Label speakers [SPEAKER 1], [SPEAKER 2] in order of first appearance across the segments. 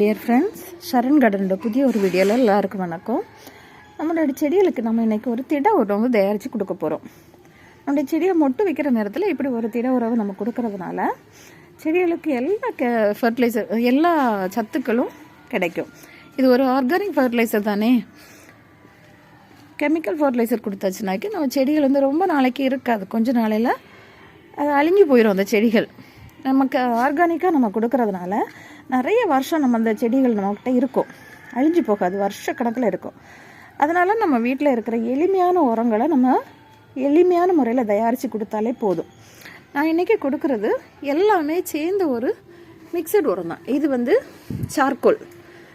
[SPEAKER 1] Dear friends சரண் கார்டனோட புதிய ஒரு வீடியோவில் எல்லாருக்கும் வணக்கம். நம்மளோட செடிகளுக்கு நம்ம இன்றைக்கி ஒரு திட உணவு தயாரித்து கொடுக்க போகிறோம் நம்மளுடைய செடியை மொட்டு வைக்கிற நேரத்தில் இப்படி ஒரு திட உறவு நம்ம கொடுக்கறதுனால செடிகளுக்கு எல்லா கெ ஃபர்டிலைசர் எல்லா சத்துக்களும் கிடைக்கும். இது ஒரு ஆர்கானிக் ஃபர்டிலைசர் தானே? கெமிக்கல் ஃபர்டிலைசர் கொடுத்தாச்சுனாக்கி நம்ம செடிகள் வந்து ரொம்ப நாளைக்கு இருக்காது. கொஞ்ச நாளையில் அது அழிஞ்சு போயிடும் அந்த செடிகள். நமக்கு ஆர்கானிக்காக நம்ம கொடுக்கறதுனால நிறைய வருஷம் நம்ம அந்த செடிகள் நம்மக்கிட்ட இருக்கும். அழிஞ்சு போகாது வருஷ கணக்கில் இருக்கும். அதனால் நம்ம வீட்டில் இருக்கிற எளிமையான உரங்களை நம்ம எளிமையான முறையில் தயாரித்து கொடுத்தாலே போதும். நான் இன்றைக்கி கொடுக்கறது எல்லாமே சேர்ந்த ஒரு மிக்சடு உரம் தான். இது வந்து சார்கோல்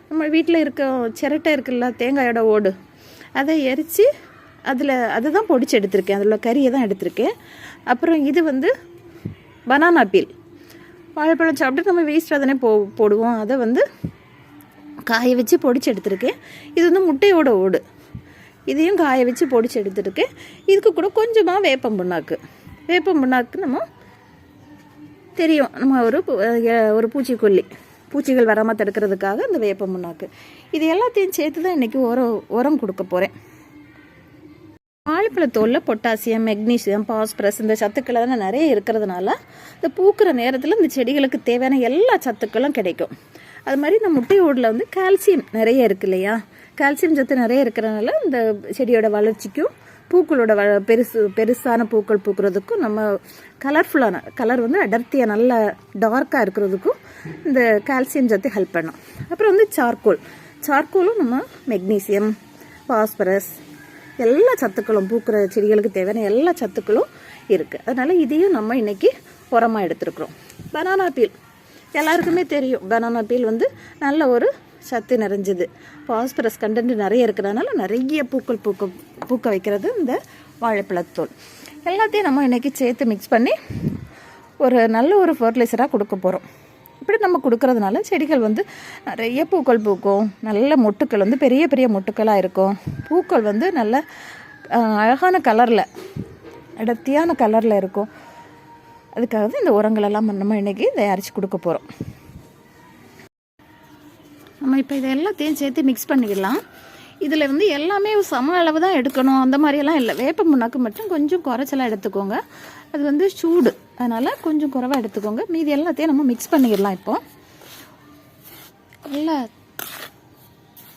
[SPEAKER 1] நம்ம வீட்டில் இருக்க சிரட்டை இருக்குல்ல தேங்காயோட ஓடு. அதை எரித்து அதில் அதுதான் பொடிச்சு எடுத்திருக்கேன். அதில் கறியை தான் எடுத்திருக்கேன். அப்புறம் இது வந்து பனானா பீல் வாழைப்பழம் சாப்பிட்டு நம்ம வேஸ்ட்டாக தானே போ போடுவோம். அதை வந்து காய வச்சு பொடிச்சு எடுத்திருக்கேன் இது வந்து முட்டையோட ஓடு. இதையும் காய வச்சு பொடிச்சு எடுத்துருக்கேன் இதுக்கு கூட கொஞ்சமாக வேப்பம் புண்ணாக்கு. வேப்பம் புண்ணாக்கு நம்ம தெரியும். நம்ம ஒரு ஒரு பூச்சிக்கொல்லி. பூச்சிகள் வராமல் தடுக்கிறதுக்காக இந்த வேப்பம் புண்ணாக்கு. இது எல்லாத்தையும் சேர்த்து தான் இன்றைக்கி உரம் உரம் கொடுக்க போகிறேன் வாழைப்பழத்தோலில் பொட்டாசியம் மெக்னீசியம் பாஸ்பரஸ் இந்த சத்துக்கள் அதெல்லாம் நிறைய இருக்கிறதுனால இந்த பூக்கிற நேரத்தில் இந்த செடிகளுக்கு தேவையான எல்லா சத்துக்களும் கிடைக்கும். அது மாதிரி இந்த முட்டையோடில் வந்து கால்சியம் நிறைய இருக்கு இல்லையா? கால்சியம் சத்து நிறைய இருக்கிறதுனால இந்த செடியோட வளர்ச்சிக்கும் பூக்களோட வ பெருசு பெருசான பூக்கள் பூக்கிறதுக்கும் நம்ம கலர்ஃபுல்லான கலர் வந்து அடர்த்தியாக நல்ல டார்க்காக இருக்கிறதுக்கும் இந்த கால்சியம் சத்து ஹெல்ப் பண்ணும். அப்புறம் வந்து சார்கோல் சார்கோலும் நம்ம மெக்னீசியம் பாஸ்பரஸ் எல்லா சத்துக்களும் பூக்கிற செடிகளுக்கு தேவையான எல்லா சத்துக்களும் இருக்குது அதனால் இதையும் நம்ம இன்றைக்கி உரமாக எடுத்துருக்குறோம். பனானா பீல் எல்லாருக்குமே தெரியும். பனானா பீல் வந்து நல்ல ஒரு சத்து நிறைஞ்சது. பாஸ்பரஸ் கண்டென்ட் நிறைய இருக்கிறதுனால நிறைய பூக்கள் பூக்க பூக்க வைக்கிறது இந்த வாழைப்பழத்தோல் எல்லாத்தையும் நம்ம இன்றைக்கி சேர்த்து மிக்ஸ் பண்ணி ஒரு நல்ல ஒரு ஃபர்டிலைசராக கொடுக்க போகிறோம் இப்படி நம்ம கொடுக்கறதுனால செடிகள் வந்து நிறைய பூக்கள் பூக்கும். நல்ல மொட்டுக்கள் வந்து பெரிய பெரிய மொட்டுக்களாக இருக்கும். பூக்கள் வந்து நல்ல அழகான கலரில் அடர்த்தியான கலரில் இருக்கும். அதுக்காக தான் இந்த உரங்கள் எல்லாம் நம்ம இன்னைக்கு தயாரித்து கொடுக்க போகிறோம் நம்ம இப்போ இதை எல்லாத்தையும் சேர்த்து மிக்ஸ் பண்ணிக்கலாம் இதில் வந்து எல்லாமே சம அளவு தான் எடுக்கணும். அந்த மாதிரியெல்லாம் இல்லை. வேப்ப முன்னாக்கு மட்டும் கொஞ்சம் குறைச்சலாக எடுத்துக்கோங்க. அது வந்து சூடு. அதனால் கொஞ்சம் குறைவாக எடுத்துக்கோங்க. மீதி எல்லாத்தையும் நம்ம மிக்ஸ் பண்ணிடலாம் இப்போ. நல்லா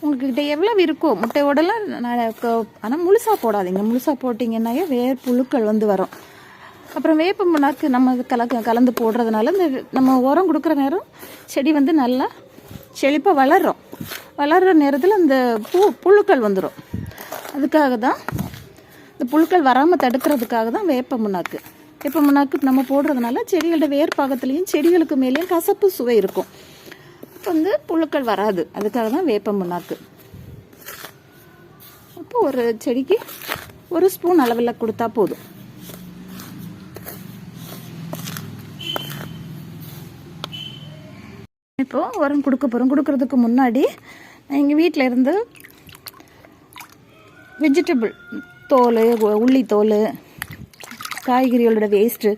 [SPEAKER 1] உங்கள்கிட்ட எவ்வளோ இருக்கோ முட்டையோடலாம் ஆனால் முழுசாக போடாதீங்க. முழுசாக போட்டிங்கன்னாயே வேர் புழுக்கள் வந்து வரும். அப்புறம் வேப்ப முன்னாக்கு நம்ம கலக்க கலந்து போடுறதுனால இந்த நம்ம உரம் கொடுக்குற நேரம் செடி வந்து நல்லா செழிப்பாக வளரும். வளர்கிற நேரத்தில் இந்த பூ புழுக்கள் வந்துடும் அதுக்காக தான் இந்த புழுக்கள் வராமல் தடுக்கிறதுக்காக தான் வேப்ப முன்னாக்கு வேப்ப முன்னாக்கு நம்ம போடுறதுனால செடிகளோட வேர் பாகத்துலேயும் செடிகளுக்கு மேலேயும் கசப்பு சுவை இருக்கும். வந்து புழுக்கள் வராது. அதுக்காக தான் வேப்ப முன்னாக்கு. அப்போ ஒரு செடிக்கு ஒரு ஸ்பூன் அளவில் கொடுத்தா போதும். இப்போ உரம் கொடுக்க போகிறோம் கொடுக்கறதுக்கு முன்னாடி எங்கள் வீட்டில் இருந்து வெஜிடபிள் தோல் உள்ளி தோல் காய்கறிகளோட வேஸ்ட்டு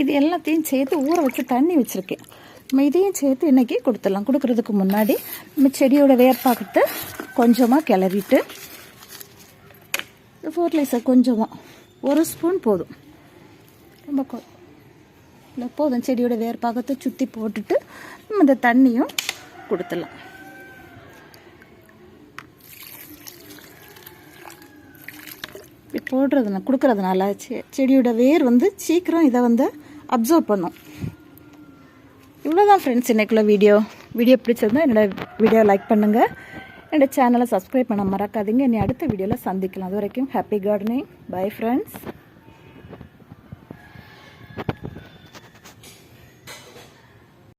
[SPEAKER 1] இது எல்லாத்தையும் சேர்த்து ஊற வச்சு தண்ணி வச்சுருக்கேன். நம்ம இதையும் சேர்த்து இன்றைக்கி கொடுத்துடலாம். கொடுக்குறதுக்கு முன்னாடி நம்ம செடியோட வேர்ப்பாக்கத்தை கொஞ்சமாக கிளறிட்டு ஃபர்டிலைசர் கொஞ்சமாக ஒரு ஸ்பூன் போதும். ரொம்ப இல்லை போதும். செடியோட வேர்பாகத்தை சுற்றி போட்டுட்டு நம்ம இந்த தண்ணியும் கொடுத்துடலாம். இப்படி போடுறதுனா கொடுக்கறதுனால செ செடியோட வேர் வந்து சீக்கிரம் இதை வந்து அப்சர்வ் பண்ணும். இவ்வளோதான் ஃப்ரெண்ட்ஸ் இன்றைக்குள்ள வீடியோ வீடியோ பிடிச்சிருந்தா என்னோட வீடியோ லைக் பண்ணுங்கள் என்னோட சேனலை சப்ஸ்கிரைப் பண்ண மறக்காதீங்க. என்னை அடுத்த வீடியோவில் சந்திக்கலாம். அது வரைக்கும் ஹாப்பி கார்டனிங் பை ஃப்ரெண்ட்ஸ்